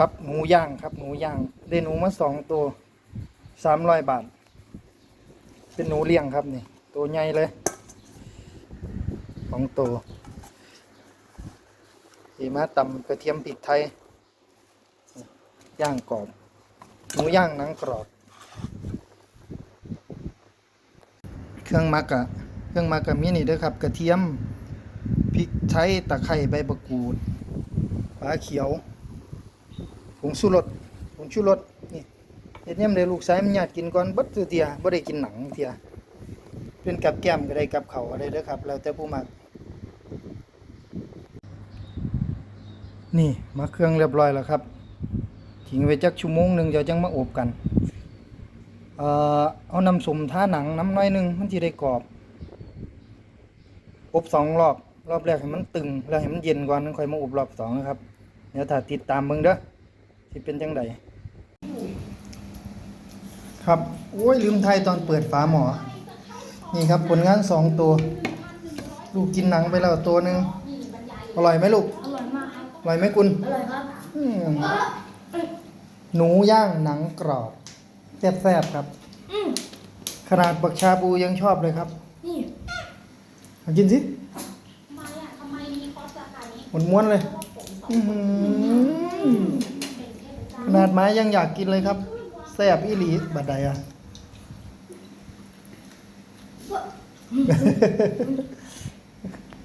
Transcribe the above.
ครับหมูย่างครับหมูย่างได้หนูมาสองตัวสามร้อยบาท เป็นหนูเลี้ยงครับนี่ ตัวใหญ่เลยสองตัวสีมาตำกระเทียมพริกไทย ย่างกรอบหมูย่างหนังกรอบ เครื่องมักอะเครื่องมักกะมีนี่เด้อครับ กระเทียมพริกไทยตะไคร้ใบมะกรูดปลาเขียว ผงชูรสผงชูรสนี่เฮ็ดยามใดลูกชายมันอยากกินก่อนบิดเทียบ่ได้กินหนังเทียเป็นกับแก้มก็ได้กับเขาวก็ได้เด้อครับ แล้วแต่ผู้มักนี่มาเครื่องเรียบร้อยแล้วครับทิ้งไว้จักชั่วโมงหนึงเดี๋ยวจังมาอบกันเอ่อเอาน้ำสมท่าหนังน้ำน้อยหนึงมันจะได้กรอบ อบสองรอบ รอบแรกให้มันตึง แล้วให้มันเย็นก่อนค่อยมาอบรอบสองนะครับ เดี๋ยวถ้าติดตามเบิ่งเด้อ สิเป็นจังไดครับโอ้ยลืมไทยตอนเปิดฝาหมอ นี่ครับผลงานสองตัว ลูกกินหนังไปแล้วตัวหนึ่งอร่อยไหมลูก อร่อยมากครับอร่อยไหมคุณอร่อยครับอืมหนูย่างหนังกรอบแซ่บๆครับอืมขนาดบักชาบูยังชอบเลยครับ นี่มากินสิทำไมอะทำไมมีคอสราคานี้หมดม้วนๆเลย อื้อหือ ขนาดไม้ยังอยากกินเลยครับแซ่บอีหลีบัดใดอะ